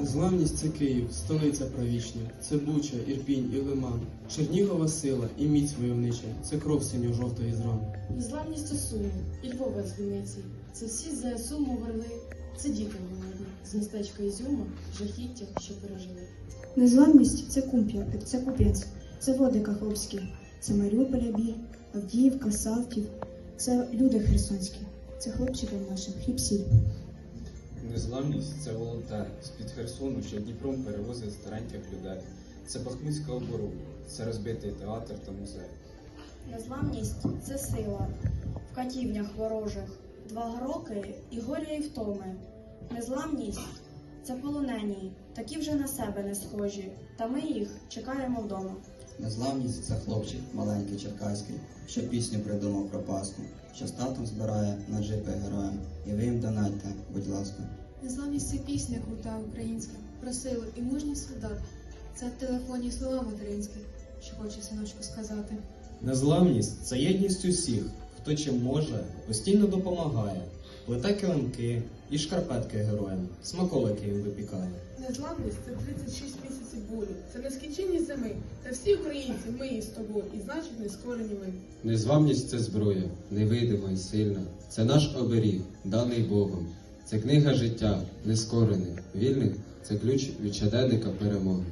Незламність це Київ, столиця правічна, це Буча, Ірпінь і Лиман, Чернігова сила і міць войовнича, це кров синьо-жовтої з ран. Незламність це Суми і Львова з Вінниці. Це всі з ЗСУ мовили, це діти голодні, з містечка Ізюма, жахіття, що пережили. Незламність це кумп'я, це купець, це води Каховські, це Маріуполя біль, Авдіївка, Салтів, це люди херсонські, це хлопчикам нашим хліб сіль. Незламність це волонтери з-під Херсону, що Дніпром перевозить стареньких людей. Це Бахмутська оборона, це розбитий театр та музей. Незламність це сила в катівнях ворожих, два роки і горя і втоми. Незламність це полонені, такі вже на себе не схожі, та ми їх чекаємо вдома. Незламність це хлопчик маленький черкаський, що пісню придумав про Пасху, що з татом збирає на джипи героям. І ви їм донатьте, будь ласка. Незламність це пісня крута українська, про силу і мужність солдат. Це в телефоні слова материнські, що хоче синочку сказати. Незламність це єдність усіх, хто чим може, постійно допомагає. Плете килимки і шкарпетки героям, смаколики їм випікає. Незламність це 36 місяців болю, це нескінченні зими. Та всі українці, ми із тобою, і значить нескорені ми. Незламність це зброя, невидима і сильна. Це наш оберіг, даний Богом. Це книга життя, нескорений, вільний це ключ від щоденника перемоги.